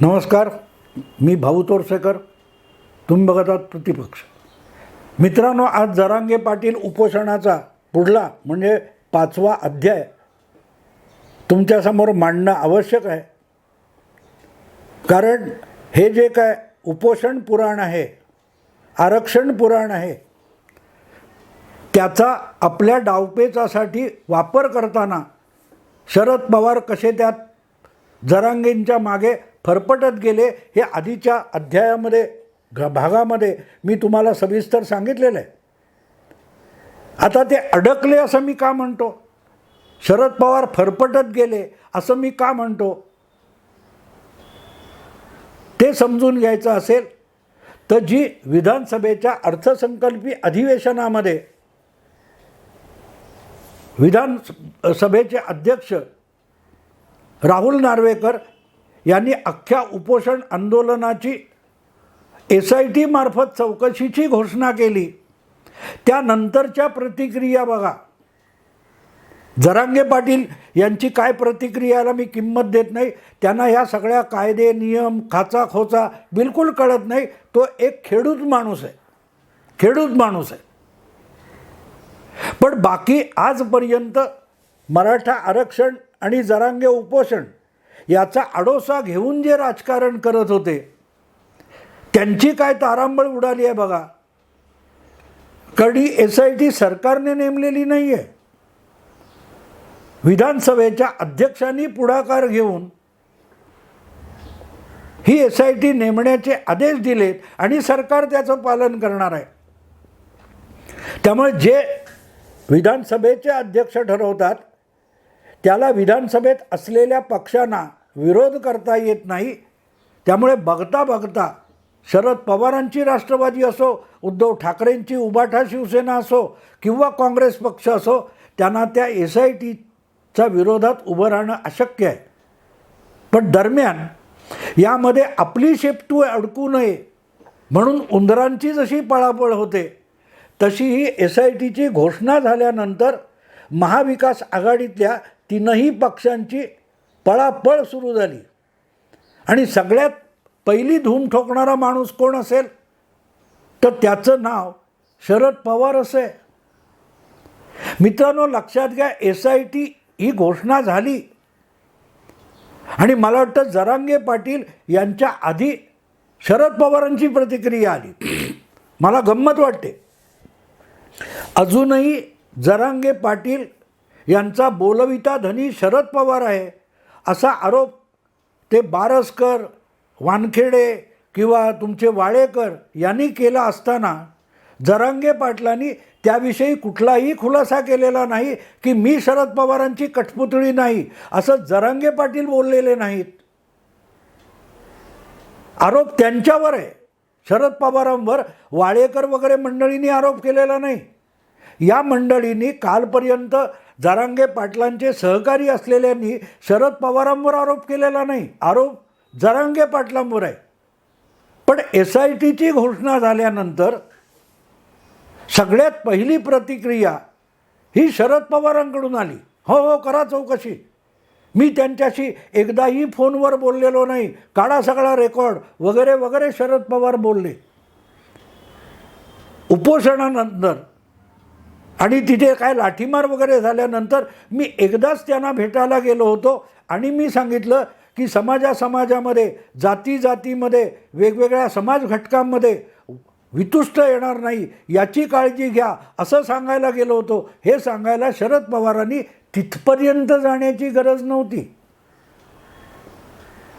नमस्कार मी भाऊ तोरसेकर. तुम्ही बघत आहात प्रतिपक्ष. मित्रांनो आज जरांगे पाटील उपोषणाचा पुढला म्हणजे पाचवा अध्याय तुमच्यासमोर मांडणं आवश्यक आहे. कारण हे जे काय उपोषण पुराण आहे आरक्षण पुराण आहे त्याचा आपल्या डावपेचासाठी वापर करताना शरद पवार कसे त्यात जरांगेंच्या मागे फरफटत गेले हे आधीच्या अध्यायामध्ये घ भागामध्ये मी तुम्हाला सविस्तर सांगितलेलं आहे. आता ते अडकले असं मी का म्हणतो? शरद पवार फरफटत गेले असं मी का म्हणतो? ते समजून घ्यायचं असेल तर जी विधानसभेच्या अर्थसंकल्पी अधिवेशनामध्ये विधानसभेचे अध्यक्ष राहुल नार्वेकर यांनी अख्ख्या उपोषण आंदोलनाची एस आय टी मार्फत चौकशीची घोषणा केली. त्यानंतरच्या प्रतिक्रिया बघा. जरांगे पाटील यांची काय प्रतिक्रियाला मी किंमत देत नाही त्यांना ह्या सगळ्या कायदे नियम खाचा खोचा बिलकुल कळत नाही. तो एक खेडूत माणूस आहे. खेडूत माणूस आहे. पण बाकी आजपर्यंत मराठा आरक्षण आणि जरांगे उपोषण याचा आडोसा घेऊन जे राजकारण करत होते त्यांची काय तारांबळ उडाली आहे बघा. कडी एस आय टी सरकारने नेमलेली नाही आहे विधानसभेच्या अध्यक्षांनी पुढाकार घेऊन ही एस आय टी नेमण्याचे आदेश दिलेत आणि सरकार त्याचं पालन करणार आहे. त्यामुळे जे विधानसभेचे अध्यक्ष ठरवतात त्याला विधानसभेत असलेल्या पक्षांना विरोध करता येत नाही. त्यामुळे बघता बघता शरद पवारांची राष्ट्रवादी असो उद्धव ठाकरेंची उबाठा शिवसेना असो किंवा काँग्रेस पक्ष असो त्यांना त्या एस आय टीच्या विरोधात उभं राहणं अशक्य आहे. पण दरम्यान यामध्ये आपली शेपटू अडकू नये म्हणून उंदरांची जशी पळापळ होते तशी ही एस आय टीची घोषणा झाल्यानंतर महाविकास आघाडीतल्या तीनही पक्षांची पळापळ सुरू झाली. आणि सगळ्यात पहिली धूम ठोकणारा माणूस कोण असेल? तर त्याचं नाव शरद पवार असे. मित्रांनो लक्षात घ्या एस आय टी ही घोषणा झाली. आणि मला वाटतं जरांगे पाटील यांच्या आधी शरद पवारांची प्रतिक्रिया आली. मला गंमत वाटते. अजूनही जरांगे पाटील यांचा बोलविता धनी शरद पवार आहे. असा आरोप ते बारसकर वानखेडे किंवा तुमचे वाळेकर यांनी केला असताना जरांगे पाटलांनी त्याविषयी कुठलाही खुलासा केलेला नाही की मी शरद पवारांची कठपुतळी नाही असं जरांगे पाटील बोललेले नाहीत. आरोप त्यांच्यावर आहे. शरद पवारांवर वाळेकर वगैरे मंडळींनी आरोप केलेला नाही. या मंडळींनी कालपर्यंत जरांगे पाटलांचे सहकारी असलेल्यांनी शरद पवारांवर आरोप केलेला नाही. आरोप जरांगे पाटलांवर आहे. पण एस आय टीची घोषणा झाल्यानंतर सगळ्यात पहिली प्रतिक्रिया ही शरद पवारांकडून आली. हो हो करा चौकशी. मी त्यांच्याशी एकदाही फोनवर बोललेलो नाही. काढा सगळा रेकॉर्ड. वगैरे वगैरे शरद पवार बोलले. उपोषणानंतर आणि तिथे काय लाठीमार वगैरे झाल्यानंतर मी एकदाच त्यांना भेटायला गेलो होतो आणि मी सांगितलं की समाजा समाजामध्ये जाती जातीमध्ये वेगवेगळ्या समाज घटकांमध्ये वितुष्ट येणार नाही याची काळजी घ्या असं सांगायला गेलो होतो. हे सांगायला शरद पवारांनी तिथपर्यंत जाण्याची गरज नव्हती.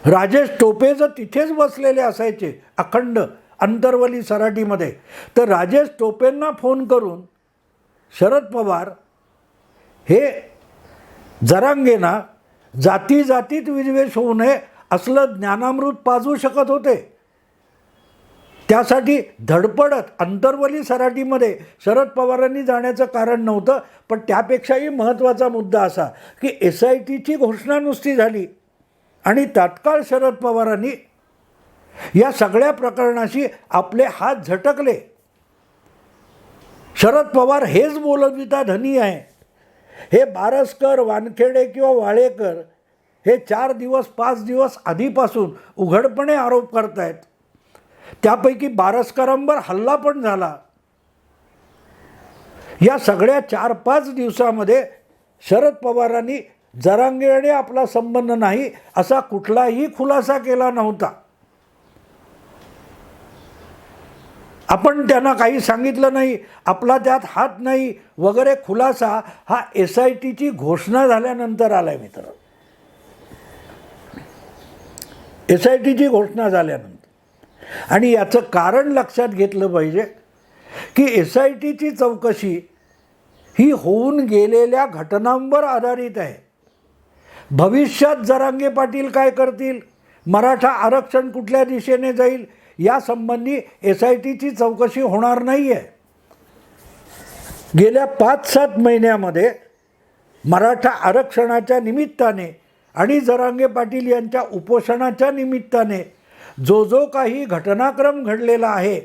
राजेश टोपे जर तिथेच बसलेले असायचे अखंड अंतरवली सराटीमध्ये तर राजेश टोपेंना फोन करून शरद पवार हे जरांगेना जाती जातीत विद्वेष होऊ नये असलं ज्ञानामृत पाजू शकत होते. त्यासाठी धडपडत अंतर्वली सराटीमध्ये शरद पवारांनी जाण्याचं कारण नव्हतं पण त्यापेक्षाही महत्त्वाचा मुद्दा असा की एस आय टीची घोषणा नुसती झाली आणि तात्काळ शरद पवारांनी या सगळ्या प्रकरणाशी आपले हात झटकले. शरद पवार हेच बोलविता धनी आहे. हे बारसकर वानखेडे किंवा वाळेकर हे चार दिवस पाच दिवस आधीपासून उघडपणे आरोप करतायत. त्यापैकी बारसकरांवर हल्ला पण झाला. या सगळ्या चार पाच दिवसामध्ये शरद पवारांनी जरांगेने आपला संबंध नाही असा कुठलाही खुलासा केला नव्हता. आपण त्यांना काही सांगितलं नाही आपला त्यात हात नाही वगैरे खुलासा हा एस आय टीची घोषणा झाल्यानंतर आला आहे मित्र एस आय टीची घोषणा झाल्यानंतर. आणि याचं कारण लक्षात घेतलं पाहिजे की एस आय टीची चौकशी ही होऊन गेलेल्या घटनांवर आधारित आहे. भविष्यात जरांगे पाटील काय करतील? मराठा आरक्षण कुठल्या दिशेने जाईल? यासंबंधी एस आय टीची चौकशी होणार नाही आहे गेल्या पाच सात महिन्यामध्ये मराठा आरक्षणाच्या निमित्ताने आणि जरांगे पाटील यांच्या उपोषणाच्या निमित्ताने जो जो काही घटनाक्रम घडलेला आहे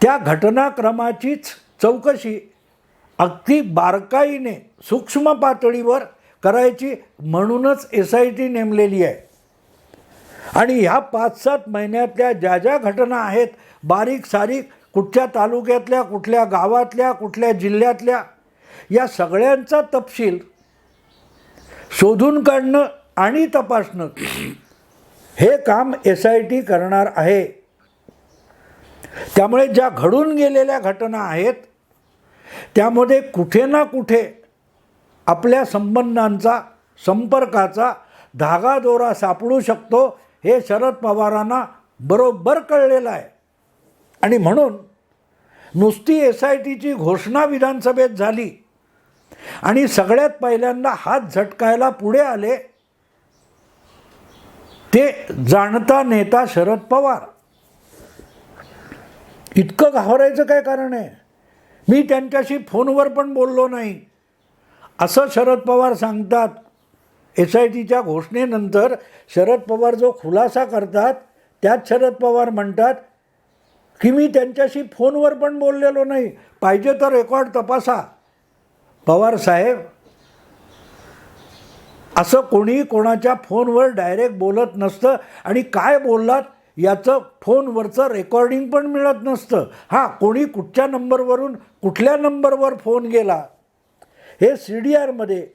त्या घटनाक्रमाचीच चौकशी अगदी बारकाईने सूक्ष्म पातळीवर करायची म्हणूनच एस आय टी नेमलेली आहे. आणि ह्या पाच सात महिन्यातल्या ज्या ज्या घटना आहेत बारीक सारीक कुठच्या तालुक्यातल्या कुठल्या गावातल्या कुठल्या जिल्ह्यातल्या या सगळ्यांचा तपशील शोधून काढणं आणि तपासणं हे काम एस आय टी करणार आहे. त्यामुळे ज्या घडून गेलेल्या घटना आहेत त्यामध्ये कुठे ना कुठे आपल्या संबंधांचा संपर्काचा धागा दोरा सापडू शकतो हे शरद पवारांना बरोबर कळलेलं आहे. आणि म्हणून नुसती एस आय टीची घोषणा विधानसभेत झाली आणि सगळ्यात पहिल्यांदा हात झटकायला पुढे आले ते जाणता नेता शरद पवार. इतकं घाबरायचं काय कारण आहे? मी त्यांच्याशी फोनवर पण बोललो नाही. असं शरद पवार सांगतात एस आय टीच्या घोषणेनंतर शरद पवार जो खुलासा करतात त्यात शरद पवार म्हणतात की मी त्यांच्याशी फोनवर पण बोललेलो नाही. पाहिजे तर रेकॉर्ड तपासा. पवार साहेब असं कोणी कोणाच्या फोनवर डायरेक्ट बोलत नसतं आणि काय बोललात याचं फोनवरचं रेकॉर्डिंग पण मिळत नसतं. हां कोणी कुठच्या नंबरवरून कुठल्या नंबरवर फोन गेला? हे सी डी आरमध्ये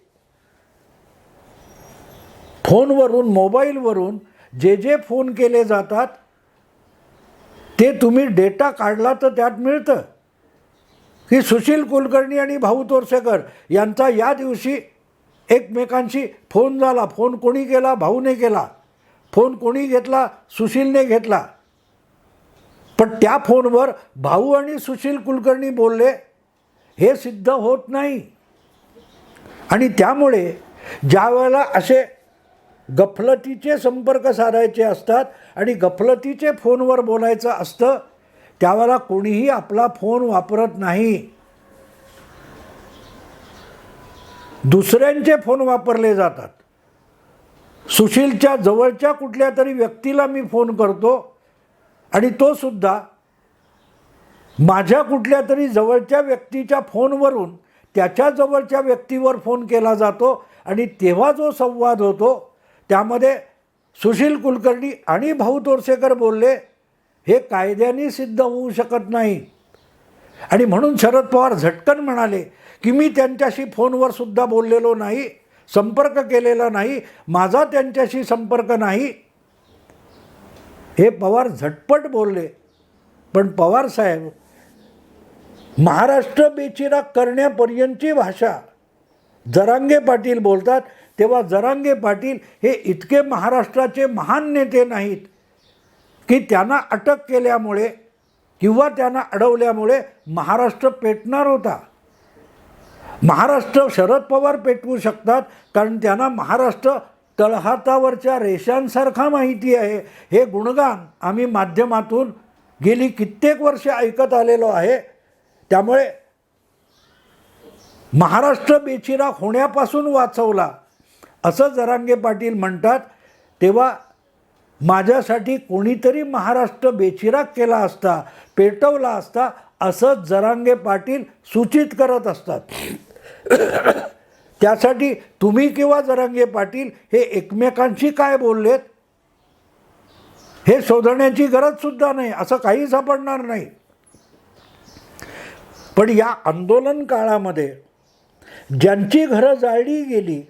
फोनवरून मोबाईलवरून जे जे फोन केले जातात ते तुम्ही डेटा काढला तर त्यात मिळतं. की सुशील कुलकर्णी आणि भाऊ तोरसेकर यांचा या दिवशी एकमेकांशी फोन झाला. फोन कोणी केला? भाऊने केला. फोन कोणी घेतला? सुशीलने घेतला. पण त्या फोनवर भाऊ आणि सुशील कुलकर्णी बोलले हे सिद्ध होत नाही. आणि त्यामुळे ज्या वेळेला असे गफलतीचे संपर्क साधायचे असतात आणि गफलतीचे फोनवर बोलायचं असतं त्यावेळेला कोणीही आपला फोन वापरत नाही. दुसऱ्यांचे फोन वापरले जातात. सुशीलच्या जवळच्या कुठल्या तरी व्यक्तीला मी फोन करतो आणि तो सुद्धा माझ्या कुठल्या तरी जवळच्या व्यक्तीच्या फोनवरून त्याच्या जवळच्या व्यक्तीवर फोन केला जातो आणि तेव्हा जो संवाद होतो त्यामध्ये सुशील कुलकर्णी आणि भाऊ तोरसेकर बोलले हे कायद्याने सिद्ध होऊ शकत नाही. आणि म्हणून शरद पवार झटकन म्हणाले की मी त्यांच्याशी फोनवर सुद्धा बोललेलो नाही संपर्क केलेला नाही माझा त्यांच्याशी संपर्क नाही. हे पवार झटपट बोलले. पण पवार साहेब महाराष्ट्र बेचिराग करण्यापर्यंतची भाषा जरांगे पाटील बोलतात तेव्हा जरांगे पाटील हे इतके महाराष्ट्राचे महान नेते नाहीत की त्यांना अटक केल्यामुळे किंवा त्यांना अडवल्यामुळे महाराष्ट्र पेटणार होता. महाराष्ट्र शरद पवार पेटवू शकतात कारण त्यांना महाराष्ट्र तळहातावरच्या रेषांसारखा माहिती आहे. हे गुणगान आम्ही माध्यमातून गेली कित्येक वर्षे ऐकत आलेलो आहे. त्यामुळे महाराष्ट्र बेचिराग होण्यापासून वाचवला. असं जरांगे पाटील म्हणतात तेव्हा माझ्यासाठी कोणीतरी महाराष्ट्र बेचिराग केला असता पेटवला असता असं जरांगे पाटील सूचित करत असतात. त्यासाठी तुम्ही किंवा जरांगे पाटील हे एकमेकांशी काय बोललेत? हे शोधण्याची गरजसुद्धा नाही असं काही सापडणार नाही. पण या आंदोलन काळामध्ये ज्यांची घरं जाळली गेली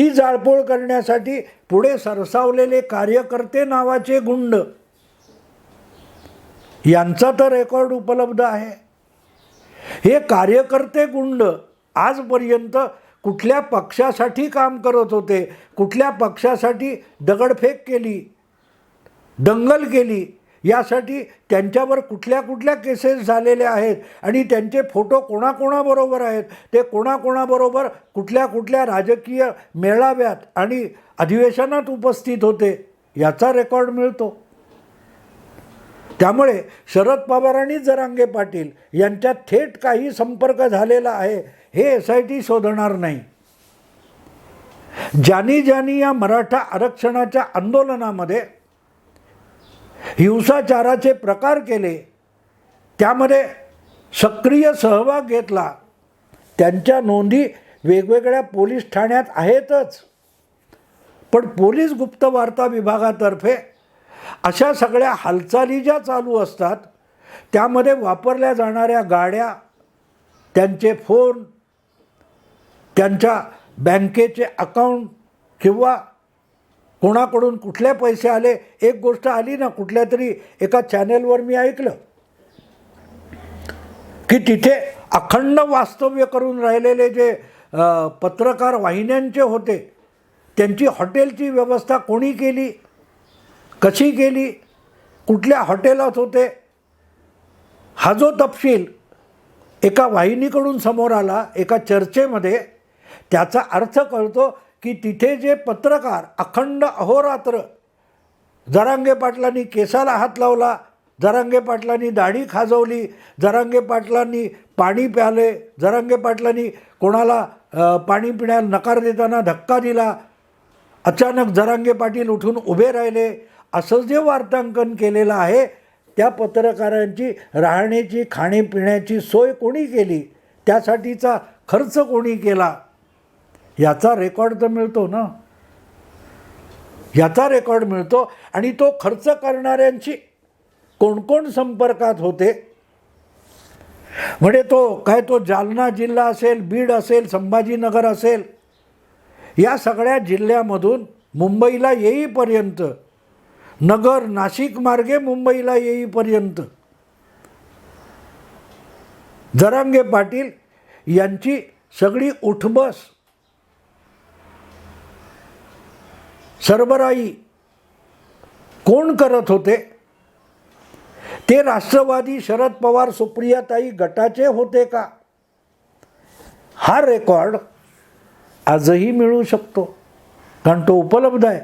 ती जाळपोळ करण्यासाठी पुढे सरसावलेले कार्यकर्ते नावाचे गुंड. यांचा तर रेकॉर्ड उपलब्ध आहे. हे कार्यकर्ते गुंड आजपर्यंत कुठल्या पक्षासाठी काम करत होते कुठल्या पक्षासाठी दगडफेक केली दंगल केली यासाठी त्यांच्यावर कुठल्या कुठल्या केसेस झालेल्या आहेत आणि त्यांचे फोटो कोणाकोणाबरोबर आहेत ते कोणाकोणाबरोबर कुठल्या कुठल्या राजकीय मेळाव्यात आणि अधिवेशनात उपस्थित होते याचा रेकॉर्ड मिळतो. त्यामुळे शरद पवार आणि जरांगे पाटील यांच्यात थेट काही संपर्क झालेला आहे हे एस आय टी शोधणार नाही. ज्यानी ज्यानी या मराठा आरक्षणाच्या आंदोलनामध्ये हिंसाचाराचे प्रकार केले त्यामध्ये सक्रिय सहभाग घेतला. त्यांच्या नोंदी वेगवेगळ्या पोलीस ठाण्यात आहेतच. पण पोलीस गुप्तवार्ता विभागातर्फे अशा सगळ्या हालचाली ज्या चालू असतात त्यामध्ये वापरल्या जाणाऱ्या गाड्या त्यांचे फोन त्यांच्या बँकेचे अकाउंट किंवा कोणाकडून कुठले पैसे आले? एक गोष्ट आली ना कुठल्या तरी एका चॅनेलवर मी ऐकलं. की तिथे अखंड वास्तव्य करून राहिलेले जे पत्रकार वाहिन्यांचे होते त्यांची हॉटेलची व्यवस्था कोणी केली? कशी केली? कुठल्या हॉटेलात होते? हा जो तपशील एका वाहिनीकडून समोर आला एका चर्चेमध्ये त्याचा अर्थ कळतो की तिथे जे पत्रकार अखंड अहोरात्र जरांगे पाटलांनी केसाला हात लावला जरांगे पाटलांनी दाढी खाजवली जरांगे पाटलांनी पाणी प्याले जरांगे पाटलांनी कोणाला पाणी पिण्याला नकार देताना धक्का दिला अचानक जरांगे पाटील उठून उभे राहिले. असं जे वार्तांकन केलेलं आहे त्या पत्रकारांची राहण्याची खाण्यापिण्याची सोय कोणी केली? त्यासाठीचा खर्च कोणी केला? याचा रेकॉर्ड तर मिळतो ना. याचा रेकॉर्ड मिळतो आणि तो खर्च करणाऱ्यांशी कोणकोण संपर्कात होते? म्हणजे तो काय तो जालना जिल्हा असेल बीड असेल संभाजीनगर असेल या सगळ्या जिल्ह्यामधून मुंबईला येईपर्यंत नगर नाशिक मार्गे मुंबईला येईपर्यंत जरांगे पाटील यांची सगळी उठबस सरबराई कोण करत होते? ते राष्ट्रवादी शरद पवार सुप्रियाताई गटाचे होते का? हा रेकॉर्ड आजही मिळू शकतो. कारण तो उपलब्ध आहे.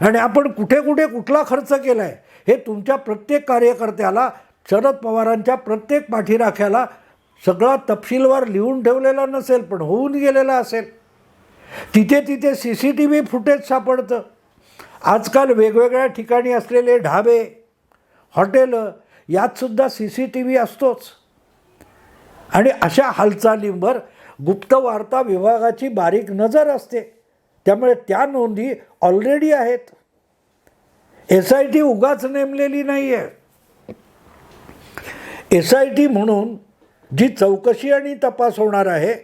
आणि आपण कुठे कुठे कुठला खर्च केला आहे हे तुमच्या प्रत्येक कार्यकर्त्याला शरद पवारांच्या प्रत्येक पाठीराख्याला सगळा तपशीलवार लिहून ठेवलेला नसेल पण होऊन गेलेला असेल. तिथे तिथे C C T V footage सापडतं. आजकाल वेगवेगळ्या ठिकाणी असलेले ढाबे हॉटेलं यातसुद्धा सी सी टी व्ही असतोच. आणि अशा हालचालींवर गुप्तवार्ता विभागाची बारीक नजर असते. त्यामुळे त्या नोंदी ऑलरेडी आहेत. एस आय टी उगाच नेमलेली नाही आहे एस आय टी म्हणून जी चौकशी आणि तपास होणार आहे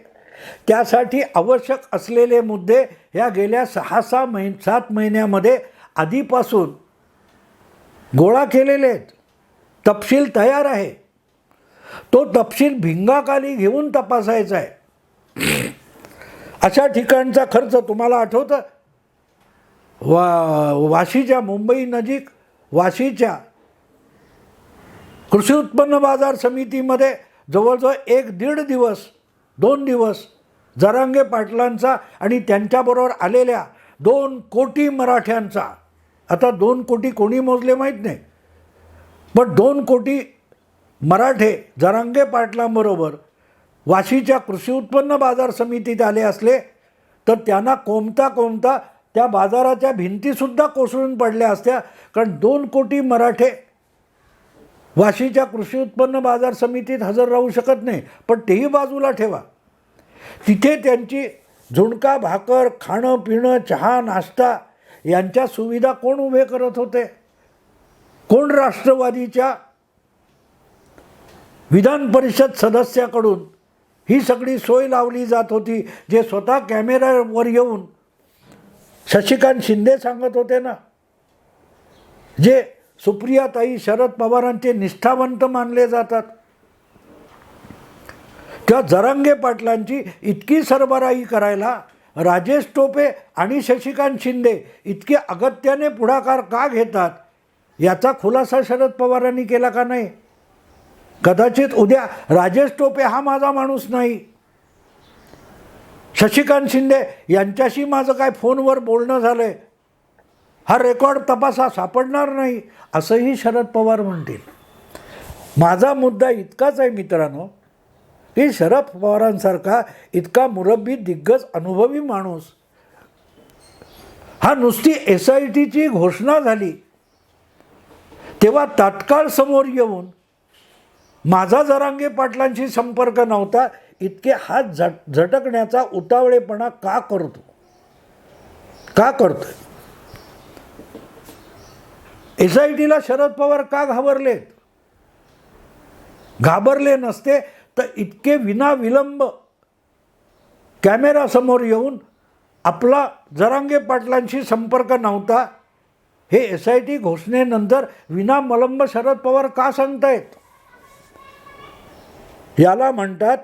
त्यासाठी आवश्यक असलेले मुद्दे ह्या गेल्या सहा सहा महिन सात महिन्यामध्ये आधीपासून गोळा केलेले आहेत. तपशील तयार आहे. तो तपशील भिंगाखाली घेऊन तपासायचा आहे. अशा ठिकाणचा खर्च तुम्हाला आठवतं? वा वाशीच्या मुंबई नजीक वाशीच्या कृषी उत्पन्न बाजार समितीमध्ये जवळजवळ एक दीड दिवस दोन दिवस जरांगे पाटलांचा आणि त्यांच्याबरोबर आलेल्या दोन कोटी मराठ्यांचा. आता दोन कोटी कोणी मोजले माहीत नाही. पण दोन कोटी मराठे जरांगे पाटलांबरोबर वाशीच्या कृषी उत्पन्न बाजार समितीत आले असले तर त्यांना कोंबता कोंबता त्या बाजाराच्या भिंतीसुद्धा कोसळून पडल्या असत्या. कारण दोन कोटी मराठे वाशीच्या कृषी उत्पन्न बाजार समितीत हजर राहू शकत नाही पण तेही बाजूला ठेवा. तिथे त्यांची झुणका भाकर खाणं पिणं चहा नाश्ता यांच्या सुविधा कोण उभे करत होते? कोण राष्ट्रवादीच्या विधान परिषद सदस्याकडून ही सगळी सोय लावली जात होती जे स्वतः कॅमेऱ्यावर येऊन शशिकांत शिंदे सांगत होते ना? जे सुप्रियाताई शरद पवारांचे निष्ठावंत मानले जातात. त्या जरांगे पाटलांची इतकी सरबराई करायला राजेश टोपे आणि शशिकांत शिंदे इतके अगत्याने पुढाकार का घेतात? याचा खुलासा शरद पवारांनी केला का नाही? कदाचित उद्या राजेश टोपे हा माझा माणूस नाही. शशिकांत शिंदे यांच्याशी माझं काय फोनवर बोलणं झालं आहे हा रेकॉर्ड तपासा सापडणार नाही असंही शरद पवार म्हणतील. माझा मुद्दा इतकाच आहे मित्रांनो की शरद पवारांसारखा इतका मुरब्बी दिग्गज अनुभवी माणूस हा नुसती एस आय टीची घोषणा झाली तेव्हा तात्काळ समोर येऊन माझा जरांगे पाटलांशी संपर्क नव्हता इतके हात झट झटकण्याचा उतावळेपणा का करतो? का करतोय? एस आय टीला शरद पवार का घाबरलेत? घाबरले नसते तर इतके विनाविलंब कॅमेरासमोर येऊन आपला जरांगे पाटलांशी संपर्क नव्हता. हे एस आय टी घोषणेनंतर विनामलंब शरद पवार का सांगतायत? याला म्हणतात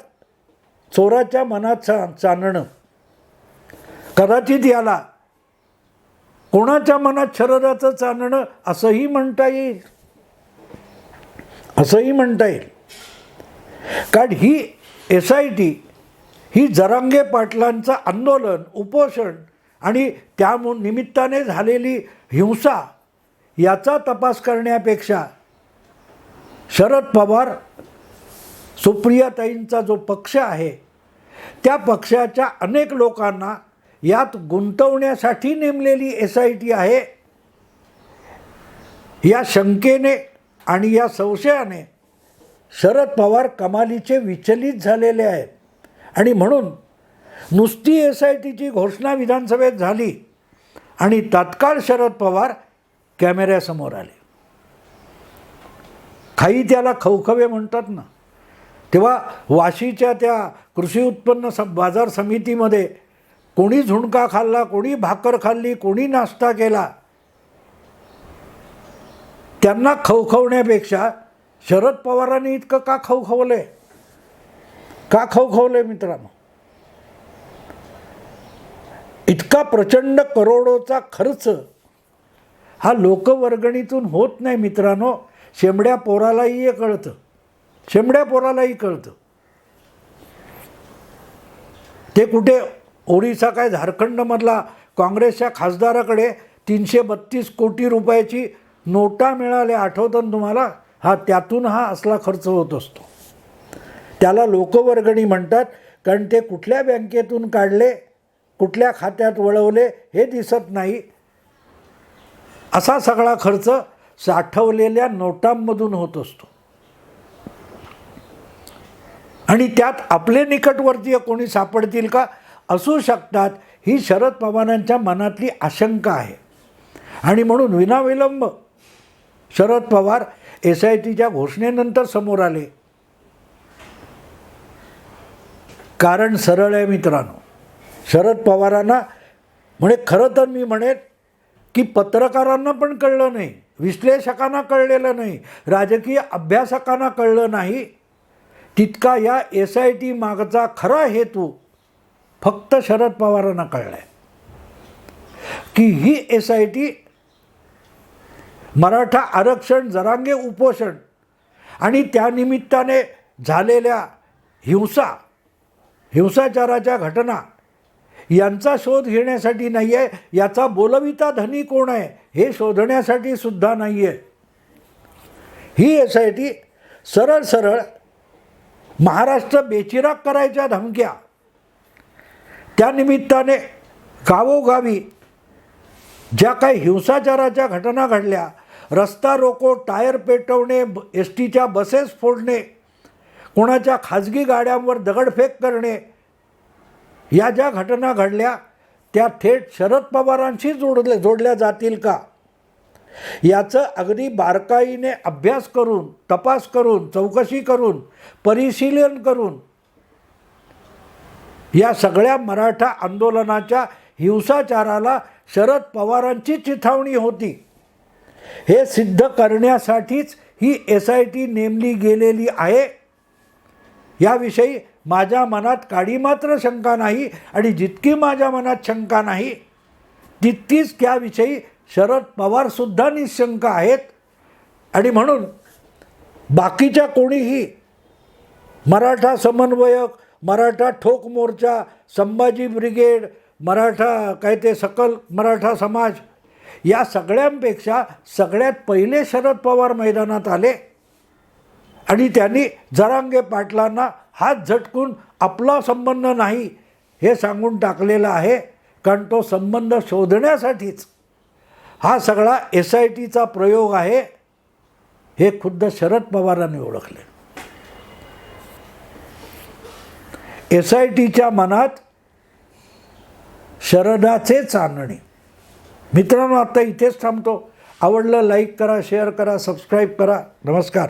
चोराच्या मनात चा चांदणं कदाचित याला कोणाच्या मनात शरदाचं चांदणं असंही म्हणता येईल? असंही म्हणता येईल. कारण ही एस आय टी ही जरांगे पाटलांचं आंदोलन उपोषण आणि त्या निमित्ताने झालेली हिंसा याचा तपास करण्यापेक्षा शरद पवार सुप्रियाताईंचा जो पक्ष आहे त्या पक्षाच्या अनेक लोकांना यात गुंतवण्यासाठी नेमलेली एस आय टी आहे. या शंकेने आणि या संशयाने शरद पवार कमालीचे विचलित झालेले आहेत. आणि म्हणून नुसती एस आय टीची घोषणा विधानसभेत झाली आणि तात्काळ शरद पवार कॅमेऱ्यासमोर आले. काही त्याला खवखवे म्हणतात ना. तेव्हा वाशीच्या त्या कृषी उत्पन्न स बाजार समितीमध्ये कोणी झुणका खाल्ला कोणी भाकर खाल्ली कोणी नाश्ता केला त्यांना खवखवण्यापेक्षा शरद पवारांनी इतकं का खवखवलंय? का खवखवलंय मित्रांनो? इतका प्रचंड करोडोचा खर्च हा लोकवर्गणीतून होत नाही मित्रांनो. शेंबड्या पोरालाही हे कळतं. शेंबड्या पोरालाही कळतं. ते कुठे ओडिसा काय झारखंडमधला काँग्रेसच्या खासदाराकडे तीनशे बत्तीस कोटी रुपयाची नोटा मिळाल्या आठवतं तुम्हाला? हा त्यातून हा असला खर्च होत असतो. त्याला लोकवर्गणी म्हणतात कारण ते कुठल्या बँकेतून काढले कुठल्या खात्यात वळवले हे दिसत नाही. असा सगळा खर्च साठवलेल्या नोटांमधून होत असतो. आणि त्यात आपले निकटवर्तीय कोणी सापडतील का? असू शकतात ही शरद पवारांच्या मनातली आशंका आहे. आणि म्हणून विनाविलंब शरद पवार एस आय टीच्या घोषणेनंतर समोर आले. कारण सरळ आहे मित्रांनो. शरद पवारांना म्हणे खरं तर मी म्हणेन की पत्रकारांना पण कळलं नाही विश्लेषकांना कळलेलं नाही राजकीय अभ्यासकांना कळलं नाही. तितका या एस आय टी मागचा खरा हेतू फक्त शरद पवारांना कळलं आहे की ही एस आय टी मराठा आरक्षण जरांगे उपोषण आणि त्यानिमित्ताने झालेल्या हिंसा हिंसाचाराच्या घटना यांचा शोध घेण्यासाठी नाही आहे याचा बोलविता धनी कोण आहे हे शोधण्यासाठी सुद्धा नाही आहे ही एस आय टी सरळ सरळ महाराष्ट्र बेचिराग करायच्या धमक्या त्यानिमित्ताने गावोगावी ज्या काही हिंसाचाराच्या घटना घडल्या रस्ता रोको टायर पेटवणे एस टीच्या बसेस फोडणे कोणाच्या खाजगी गाड्यांवर दगडफेक करणे या ज्या घटना घडल्या त्या थेट शरद पवारांशी जोडले जोडल्या जातील का? याचं अगदी बारकाईने अभ्यास करून तपास करून चौकशी करून परिशीलन करून या सगळ्या मराठा आंदोलनाच्या हिंसाचाराला शरद पवारांची चिथावणी होती. हे सिद्ध करण्यासाठीच ही एस आय टी नेमली गेलेली आहे. याविषयी माझ्या मनात काडी मात्र शंका नाही आणि जितकी माझ्या मनात शंका नाही तितकीच त्याविषयी शरद पवारसुद्धा निशंक आहेत. आणि म्हणून बाकीच्या कोणीही मराठा समन्वयक मराठा ठोक मोर्चा संभाजी ब्रिगेड मराठा काय ते सकल मराठा समाज या सगळ्यांपेक्षा सगळ्यात पहिले शरद पवार मैदानात आले. आणि त्यांनी जरांगे पाटलांना हात झटकून आपला संबंध नाही हे सांगून टाकलेलं आहे कारण तो संबंध शोधण्यासाठीच. हा सगळा एस आय टीचा प्रयोग आहे हे खुद्द शरद पवारांनी ओळखले. एस आय टीच्या मनात शरदाचे चांदणे. मित्रांनो आता इथेच थांबतो. आवडलं लाईक करा शेअर करा सबस्क्राईब करा. नमस्कार.